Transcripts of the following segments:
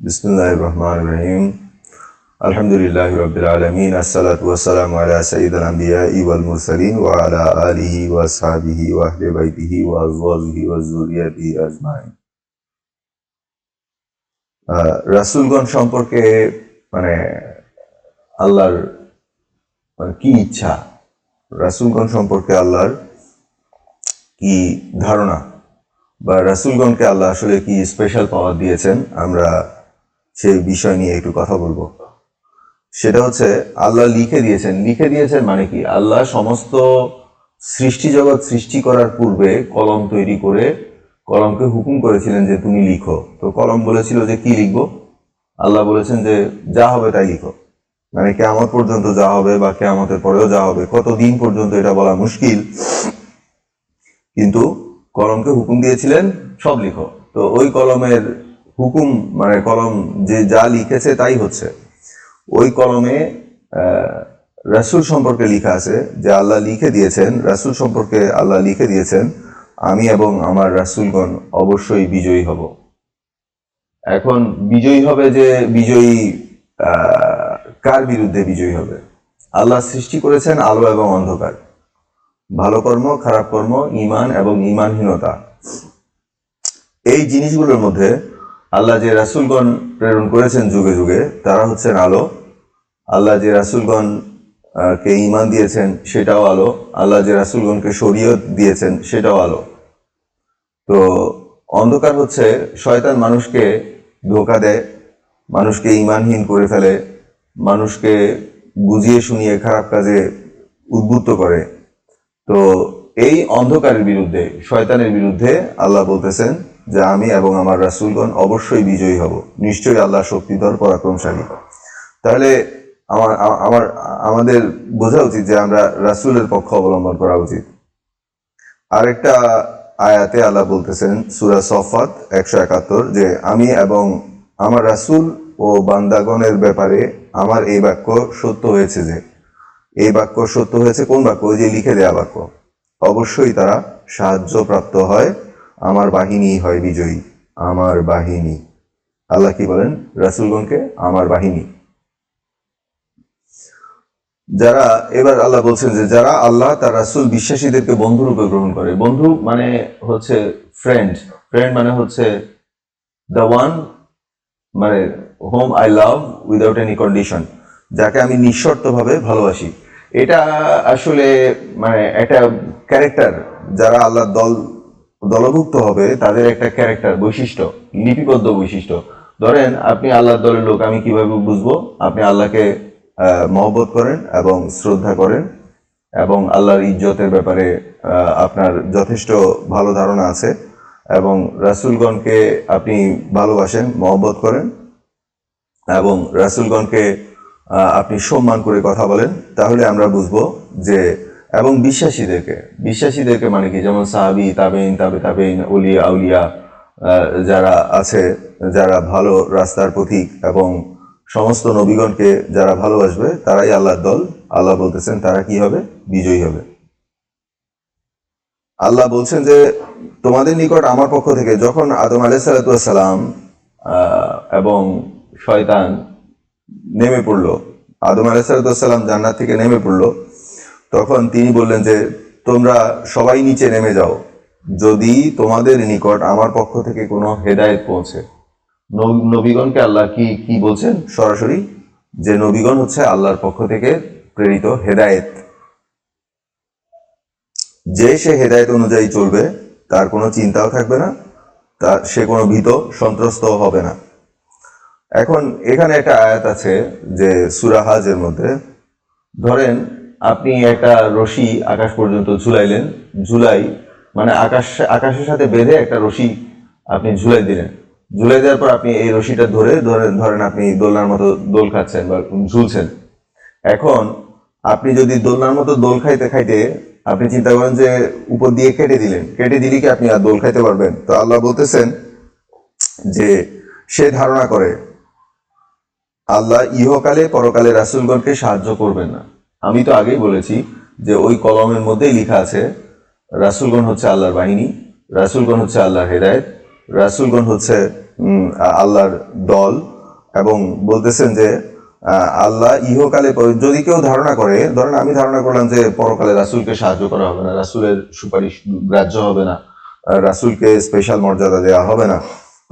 বিসমুল্লাহ রহমান রহিম আলহামদুলিল্লাহ রবিল আলমিন আসসালাতু ওয়াসালামু আলা সাইয়্যিদিল আম্বিয়া ওয়াল মুরসালিন ওয়া আলা আলিহি ওয়া আসহাবিহি ওয়া আহলি বাইতিহি ওয়া আজওয়াজিহি ওয়া রাসূলগণ সম্পর্কে মানে আল্লাহর মানে কি ইচ্ছা? রাসূলগণ সম্পর্কে আল্লাহর কি ধারণা? বা রাসূলগণকে আল্লাহ আসলে কি স্পেশাল পাওয়ার দিয়েছেন? আমরা সেই বিষয় নিয়ে একটু কথা বলব। সেটা হচ্ছে, আল্লাহ লিখে দিয়েছেন। লিখে দিয়েছেন মানে কি? আল্লাহ সমস্ত সৃষ্টি জগৎ সৃষ্টি করার পূর্বে কলম তৈরি করে কলমকে হুকুম করেছিলেন যে তুমি লিখো। তো কলম বলেছিল যে কি লিখব? আল্লাহ বলেছেন যে যা হবে তাই লিখো। মানে কেমন পর্যন্ত যা হবে বা কেমতের পরেও যা হবে কত দিন পর্যন্ত এটা বলা মুশকিল। কিন্তু কলমকে হুকুম দিয়েছিলেন, সব লিখো। তো ওই কলমের হুকুম মানে কলম যে যা লিখেছে তাই হচ্ছে। ওই কলমে রাসূল সম্পর্কে লিখা আছে যে আল্লাহ লিখে দিয়েছেন, রাসূল সম্পর্কে আল্লাহ লিখে দিয়েছেন, আমি এবং আমার রাসূলগণ অবশ্যই বিজয়ী হব। এখন বিজয়ী হবে যে বিজয়ী কার বিরুদ্ধে বিজয়ী হবে? আল্লাহ সৃষ্টি করেছেন আলো এবং অন্ধকার। ভালো কর্ম, খারাপ কর্ম ইমান এবং ইমানহীনতা এই জিনিসগুলোর মধ্যে আল্লাহ যে রাসূলগণ প্রেরণ করেছেন যুগে যুগে, তারা হচ্ছেন আলো। আল্লাহ যে রাসূলগণ কে ইমান দিয়েছেন, সেটাও আলো। আল্লাহ যে রাসূলগণকে শরীয়ত দিয়েছেন, সেটাও আলো। তো অন্ধকার হচ্ছে, শয়তান মানুষকে ধোকা দেয়, মানুষকে ইমানহীন করে ফেলে, মানুষকে বুঝিয়ে শুনিয়ে খারাপ কাজে উদ্বুদ্ধ করে। তো এই অন্ধকারের বিরুদ্ধে, শয়তানের বিরুদ্ধে আল্লাহ বলতেছেন যে আমি এবং আমার রাসূলগণ অবশ্যই বিজয়ী হব। নিশ্চয়ই আল্লাহ শক্তিধর, পরাক্রমশালী। তাহলে আমার আমার, আমাদের বোঝা উচিত যে আমরা রাসূলের পক্ষ অবলম্বন করা উচিত। আরেকটা আয়াতে আল্লাহ বলতেছেন, সূরা সফাত একশো একাত্তর, যে আমি এবং আমার রাসূল ও বান্দাগণের ব্যাপারে আমার এই বাক্য সত্য হয়েছে যে, এই বাক্য সত্য হয়েছে কোন বাক্য? যে লিখে দেয়া বাক্য। অবশ্যই তারা সাহায্য প্রাপ্ত হয় আমার বাহিনী হয় বিজয়ী, আমার বাহিনী। আল্লাহ কি বলেন? রাসূলগণকে আমার বাহিনী। যারা, এবার আল্লাহ বলছেন যে যারা আল্লাহ, তার রাসূল বিশ্বাসীদেরকে বন্ধু রূপে গ্রহণ করে। বন্ধু মানে হচ্ছে ফ্রেন্ড ফ্রেন্ড মানে হচ্ছে দ্য ওয়ান মানে whom I love without any condition যাকে আমি নিঃশর্তভাবে ভালোবাসি। এটা আসলে মানে একটা ক্যারেক্টার যারা আল্লাহর দল দলভুক্ত হবে তাদের একটা ক্যারেক্টার বৈশিষ্ট্য, লিপিবদ্ধ বৈশিষ্ট্য। ধরেন আপনি আল্লাহর দলের লোক, আমি কীভাবে বুঝব? আপনি আল্লাহকে মহব্বত করেন এবং শ্রদ্ধা করেন এবং আল্লাহর ইজ্জতের ব্যাপারে আপনার যথেষ্ট ভালো ধারণা আছে এবং রাসূলগণকে আপনি ভালোবাসেন, মহব্বত করেন এবং রাসূলগণকে আপনি সম্মান করে কথা বলেন, তাহলে আমরা বুঝব যে এবং বিশ্বাসীদেরকে বিশ্বাসীদেরকে মানে কি? যেমন সাহাবি তাবেইন তাবে তাবেইন উলিয়া আউলিয়া যারা আছে, যারা ভালো রাস্তার প্রতীক এবং সমস্ত নবীগণকে যারা ভালোবাসবে, তারাই আল্লাহর দল। আল্লাহ বলতেছেন, তারা কি হবে? বিজয়ী হবে। আল্লাহ বলছেন যে, তোমাদের নিকট আমার পক্ষ থেকে যখন আদম আলাইসালাম এবং শয়তান নেমে পড়ল, আদম আলাইসালাম জান্নাত থেকে নেমে পড়ল তখন তিনি বললেন যে, তোমরা সবাই নিচে নেমে যাও। যদি তোমাদের নিকট আমার পক্ষ থেকে কোনো হেদায়েত পৌঁছে। নবীগণকে আল্লাহ কি কি বলছেন? সরাসরি, যে নবীগণ হচ্ছে আল্লাহর পক্ষ থেকে প্রেরিত হেদায়েত। যে সে হেদায়েত অনুযায়ী চলবে, তার কোনো চিন্তাও থাকবে না, তার, সে কোনো ভীত সন্ত্রস্ত হবে না। এখন এখানে একটা আয়াত আছে যে সুরাহাজের মধ্যে। ধরেন আপনি একটা রশি আকাশ পর্যন্ত ঝুলাইলেন, ঝুলাই মানে আকাশ, আকাশের সাথে বেঁধে একটা রশি আপনি ঝুলাই দিলেন। ঝুলাই দেওয়ার পর আপনি এই রশিটা ধরে, ধরেন আপনি দোলনার মতো দোল খাচ্ছেন বা ঝুলছেন। এখন আপনি যদি দোলনার মতো দোল খাইতে খাইতে আপনি চিন্তা করেন যে উপর দিয়ে কেটে দিলেন, কেটে দিলে কি আপনি আর দোল খাইতে পারবেন? তো আল্লাহ বলতেছেন যে সে ধারণা করে, আল্লাহ ইহকালে, পরকালে রাসূলগণকে সাহায্য করবেন না। আমি তো আগেই বলেছি যে ওই কলমের মধ্যেই লেখা আছে, রাসূলগণ হচ্ছে আল্লাহর বাহিনী, রাসূলগণ হচ্ছে আল্লাহর হেদায়েত, রাসূলগণ হচ্ছে আল্লাহর দল এবং বলতেছেন যে আল্লাহ ইহকালে যদি কেউ ধারণা করে, ধরেন আমি ধারণা করলাম যে পরকালে রাসূলকে সাহায্য করা হবে না, রাসূলের সুপারিশ গ্রাহ্য হবে না রাসূলকে স্পেশাল মর্যাদা দেওয়া হবে না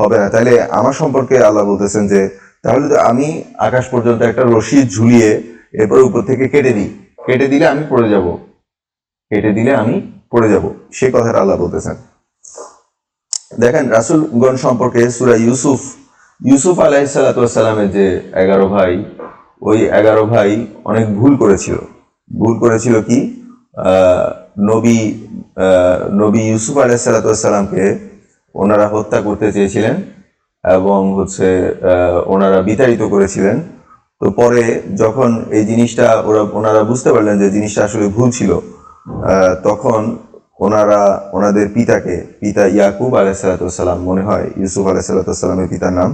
হবে না, তাহলে আমার সম্পর্কে আল্লাহ বলতেছেন যে, তাহলে তো আমি আকাশ পর্যন্ত একটা রশি ঝুলিয়ে এরপর উপর থেকে কেটে দিই। কেটে দিলে আমি পড়ে যাব। কেটে দিলে আমি পড়ে যাব। সে কথাটা আল্লাহ বলতেছেন। দেখেন, রাসূলগণ সম্পর্কে সুরা ইউসুফ ইউসুফ আলাইহিসসালামের যে এগারো ভাই, ওই এগারো ভাই অনেক ভুল করেছিল। ভুল করেছিল কি? নবী নবী ইউসুফ আলাইহিসসালামকে ওনারা হত্যা করতে চেয়েছিলেন এবং হচ্ছে ওনারা বিতাড়িত করেছিলেন। তো পরে যখন এই জিনিসটা ওরা ওনারা বুঝতে পারলেন যে জিনিসটা আসলে ভুল ছিল তখন ওনারা ওনাদের পিতাকে পিতা ইয়াকুব আলাইসালাতাম মনে হয় ইউসুফ আলাইসালাতামের পিতার নাম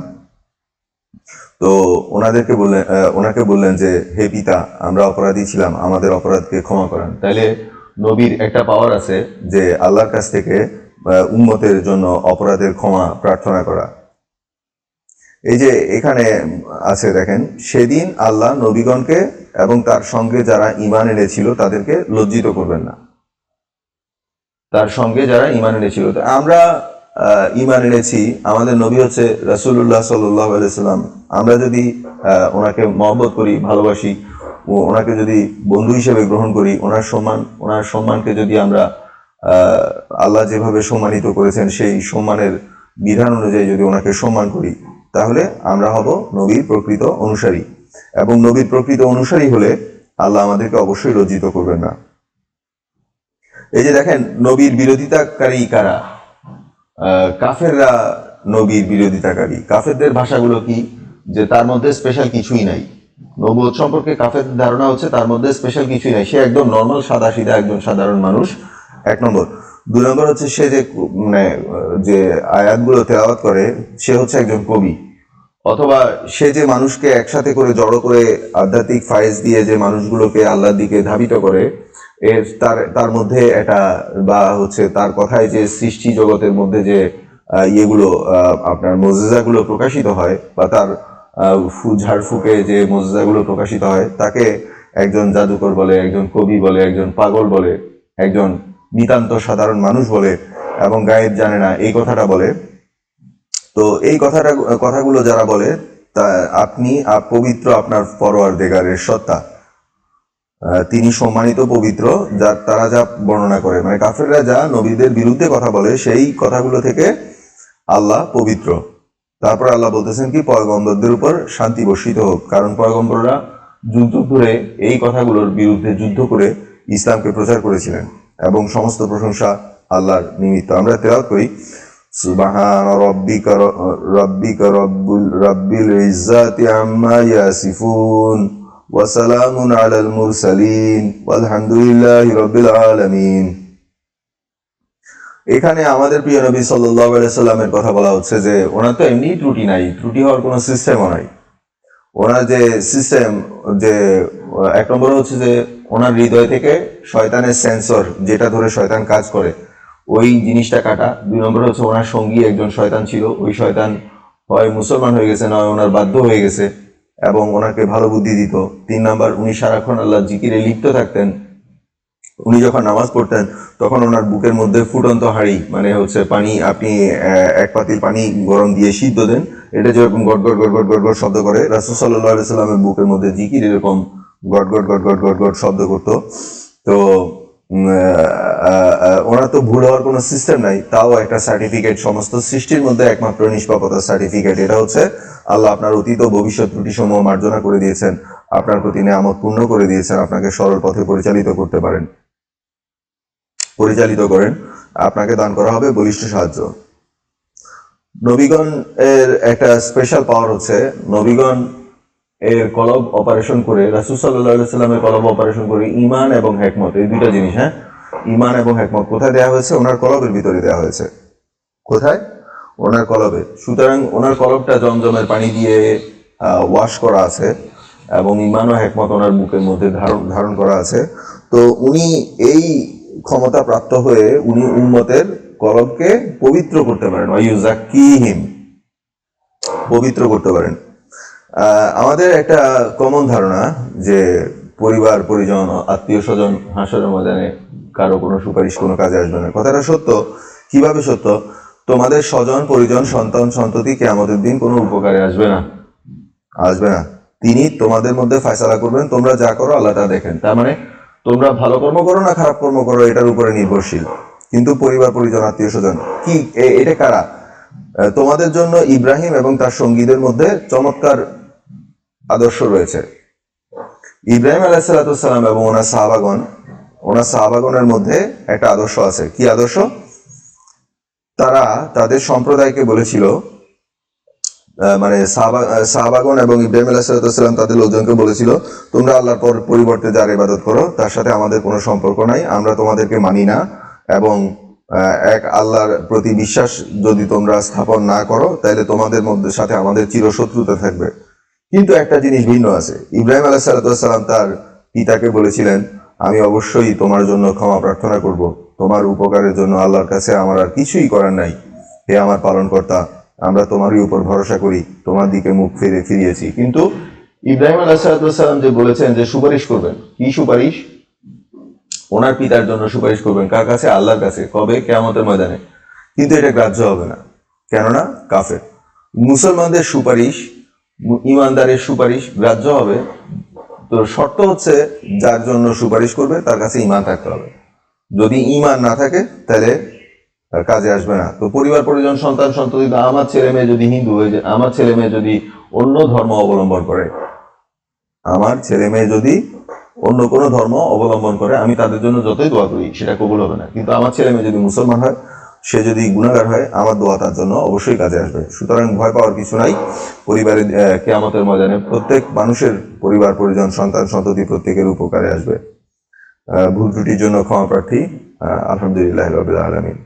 তো ওনাদেরকে বললেন ওনাকে বললেন যে হে পিতা আমরা অপরাধী ছিলাম আমাদের অপরাধকে ক্ষমা করেন। তাইলে নবীর একটা পাওয়ার আছে যে আল্লাহর কাছ থেকে আহ, উম্মতের জন্য অপরাধের ক্ষমা প্রার্থনা করা। এই যে এখানে আছে দেখেন, সেদিন আল্লাহ নবীগণকে এবং তার সঙ্গে যারা ইমান এনেছিল তাদেরকে লজ্জিত করবেন না। তার সঙ্গে যারা ইমান এনেছিল। আমরা ইমান এনেছি, আমাদের নবী হচ্ছে রাসূলুল্লাহ সাল্লাহ আলাইসাল্লাম আমরা যদি ওনাকে মহব্বত করি, ভালোবাসি, ও ওনাকে যদি বন্ধু হিসেবে গ্রহণ করি, ওনার সম্মান, ওনার সম্মানকে যদি আমরা আল্লাহ যেভাবে সম্মানিত করেছেন, সেই সম্মানের বিধান অনুযায়ী যদি ওনাকে সম্মান করি তাহলে আমরা হব নবীর প্রকৃত অনুসারী। এবং নবীর প্রকৃত অনুসারী হলে আল্লাহ আমাদেরকে অবশ্যই লজ্জিত করবেন না। এই যে দেখেন, নবীর বিরোধিতাকারী কারা? কাফেররা নবীর বিরোধিতাকারী। কাফেরদের ভাষাগুলো কি? যে তার মধ্যে স্পেশাল কিছুই নাই। নবুয়ত সম্পর্কে কাফের ধারণা হচ্ছে তার মধ্যে স্পেশাল কিছুই নাই। সে একদম নর্মাল সাদা সিধা একজন সাধারণ মানুষ। এক নম্বর। দুই নম্বর হচ্ছে সে যে মানে যে আয়াতগুলো তেলাওয়াত করে, সে হচ্ছে একজন কবি। অথবা সে যে মানুষকে একসাথে করে জড়ো করে আধ্যাত্মিক ফায়েজ দিয়ে যে মানুষগুলোকে আল্লাহর দিকে ধাবিত করে, এর তার তার মধ্যে এটা, বা হচ্ছে তার কথায় যে সৃষ্টি জগতের মধ্যে যে ইয়েগুলো আপনার মজেজাগুলো প্রকাশিত হয়, বা তার ঝাড়ফুঁকে যে মজেজাগুলো প্রকাশিত হয়, তাকে একজন জাদুকর বলে, একজন কবি বলে, একজন পাগল বলে, একজন নিতান্ত সাধারণ মানুষ বলে এবং গায়েব জানে না, এই কথাটা বলে। তো এই কথাটা, কথাগুলো যারা বলে, তা আপনি পবিত্র আপনার পরোয়ার দেগারের সত্তা তিনি সম্মানিত পবিত্র, যা তারা যা বর্ণনা করে। মানে কাফেররা যা নবীদের বিরুদ্ধে কথা বলে, সেই কথাগুলো থেকে আল্লাহ পবিত্র। তারপর আল্লাহ বলতেছেন কি, পয়গম্বরদের উপর শান্তি বর্ষিত হোক। কারণ পয়গম্বররা যুদ্ধ করে, এই কথাগুলোর বিরুদ্ধে যুদ্ধ করে ইসলামকে প্রচার করেছিলেন। এবং সমস্ত প্রশংসা আল্লাহর নিমিত্ত। আমরা তেলাওয়াত করি, সুবহান রব্বিকা রব্বিকা রব্বুল, রব্বিল ইজ্জাতি আম্মা ইয়াসিফুন, ওয়া সালামুন আলাল মুরসালিন, ওয়ালহামদুলিল্লাহি রাব্বিল আলামিন। এখানে আমাদের প্রিয় নবী সাল্লাল্লাহু আলাইহি সাল্লামের কথা বলা হচ্ছে যে, ওনার তো এমনি ত্রুটি নাই, ত্রুটি হওয়ার কোনো সিস্টেমও নাই। ওনার যে সিস্টেম যে এক নম্বর হচ্ছে যে ওনার হৃদয় থেকে শয়তানের সেন্সর যেটা ধরে শয়তান কাজ করে, ওই জিনিসটা কাটা। দুই নম্বর হচ্ছে ওনার সঙ্গী একজন শয়তান ছিল, ওই শয়তান হয় মুসলমান হয়ে গেছে নয় ওনার বাধ্য হয়ে গেছে, এবং ওনাকে ভালো বুদ্ধি দিত। তিন নাম্বার, উনি সারাক্ষণ আল্লাহ জিকিরে লিপ্ত থাকতেন উনি যখন নামাজ পড়তেন তখন ওনার বুকের মধ্যে ফুটন্ত হাঁড়ি মানে হচ্ছে পানি আপনি এক পাতিল পানি গরম দিয়ে সিদ্ধ দেন এটা যেরকম গট গট গট শব্দ করে রাসুল সাল্লাহ বুকের মধ্যে জিকির এরকম গট গট গট শব্দ করতো তো ওনার তো ভুল হওয়ার কোনো সিস্টেম নাই তাও একটা সার্টিফিকেট সমস্ত সৃষ্টির মধ্যে একমাত্র নিষ্পাপতার সার্টিফিকেট এটা হচ্ছে আল্লাহ আপনার অতীত ও ভবিষ্যৎ ত্রুটি সমূহ মার্জনা করে দিয়েছেন আপনার প্রতি নেয়ামত পূর্ণ করে দিয়েছেন আপনাকে সরল পথে পরিচালিত করতে পারেন পরিচালিত করেন। আপনাকে দান করা হবে বলিষ্ঠ সাহায্য। নবীগণ এর একটা স্পেশাল পাওয়ার হচ্ছে, নবীগণ এর কলব অপারেশন করে, রাসুল সাল্লাহ সাল্লামের কলব অপারেশন করে ইমান এবং হেকমত, এই দুইটা জিনিস হ্যাঁ? ইমান এবং হেকমত কোথায় দেওয়া হয়েছে? ওনার কলবের ভিতরে দেওয়া হয়েছে। কোথায়? ওনার কলবে। সুতরাং ওনার কলবটা জমজমের পানি দিয়ে ওয়াশ করা আছে এবং ইমান ও হেকমত ওনার বুকের মধ্যে ধারণ ধারণ করা আছে। তো উনি এই ক্ষমতা প্রাপ্ত হয়ে উনি উম্মতের কলবকে পবিত্র করতে পারেন। পবিত্র করতে পারেন। আমাদের একটা কমন ধারণা যে পরিবার, পরিজন আত্মীয় স্বজন হাসরের ময়দানে কারও কোনো সুপারিশ, কোনো কাজে আসবে না। কথাটা সত্য? কীভাবে সত্য? তোমাদের স্বজন, পরিজন, সন্তান, সন্ততি কেয়ামতের দিন কোনো উপকারে আসবে না। আসবে না। তিনি তোমাদের মধ্যে ফয়সালা করবেন, তোমরা যা করো আল্লাহ তা দেখেন। তার মানে তোমরা ভালো কর্ম করো না খারাপ কর্ম করো, এটার উপরে নির্ভরশীল। কিন্তু পরিবার, পরিজন, আত্মীয় স্বজন, কি এটা কারা? তোমাদের জন্য ইব্রাহিম এবং তার সঙ্গীদের মধ্যে চমৎকার আদর্শ রয়েছে। ইব্রাহিম আলাহিসাল্লাম এবং ওনার সাহাবাগণ, ওনার সাহাবাগণের মধ্যে একটা আদর্শ আছে। কি আদর্শ? তারা তাদের সম্প্রদায়কে বলেছিল মানে সাহাবা- আহ, সাহাবাগণ এবং ইব্রাহিম আলাহিসাল্লাম তাদের লোকজনকে বলেছিল তোমরা আল্লাহর পর পরিবর্তে যার ইবাদত করো তার সাথে আমাদের কোনো সম্পর্ক নাই আমরা তোমাদেরকে মানি না এবং এক আল্লাহর প্রতি বিশ্বাস যদি তোমরা স্থাপন না করো তাহলে তোমাদের মধ্যে সাথে আমাদের চিরশত্রুতা থাকবে। কিন্তু একটা জিনিস ভিন্ন আছে। ইব্রাহিম আলাহ আলাহিসাল্লাম তার পিতাকে বলেছিলেন আমি অবশ্যই তোমার জন্য ক্ষমা প্রার্থনা করব। তোমার উপকারের জন্য আল্লাহর কাছে আমার আর কিছুই করার নাই। হে আমার পালনকর্তা আমরা তোমারই উপর ভরসা করি, তোমার দিকে মুখ ফিরে ফিরিয়েছি। কিন্তু ইব্রাহিম আলাহিসাল্লাম যে বলেছেন যে সুপারিশ করবেন, কি সুপারিশ? ওনার পিতার জন্য সুপারিশ করবেন, কার কাছে? আল্লাহর কাছে, কবে? কেয়ামতের ময়দানে। কিন্তু এটা গ্রাহ্য হবে না। কেননা? কাফের। মুসলমানদের সুপারিশ, ইমানদারের সুপারিশ গ্রাহ্য হবে। তো শর্ত হচ্ছে যার জন্য সুপারিশ করবে, তার কাছে ইমান থাকতে হবে। যদি ইমান না থাকে, তাহলে তার কাজে আসবে না। তো পরিবার, পরিজন, সন্তান, সন্ততি আমার ছেলে মেয়ে যদি হিন্দু হয়ে যায়, আমার ছেলে মেয়ে যদি অন্য ধর্ম অবলম্বন করে, আমার ছেলে মেয়ে যদি অন্য কোনো ধর্ম অবলম্বন করে, আমি তাদের জন্য যতই দোয়া করি, সেটা কবুল হবে না। কিন্তু আমার ছেলে মেয়ে যদি মুসলমান হয়, সে যদি গুণাগার হয়, আমার দোয়া তার জন্য অবশ্যই কাজে আসবে। সুতরাং ভয় পাওয়ার কিছু নাই। পরিবারের কেয়ামতের ময়দানে প্রত্যেক মানুষের পরিবার, পরিজন, সন্তান, সন্ততি প্রত্যেকের উপকারে আসবে। ভুল ত্রুটির জন্য ক্ষমা প্রার্থী। আলহামদুলিল্লাহ রবিল আলমিন।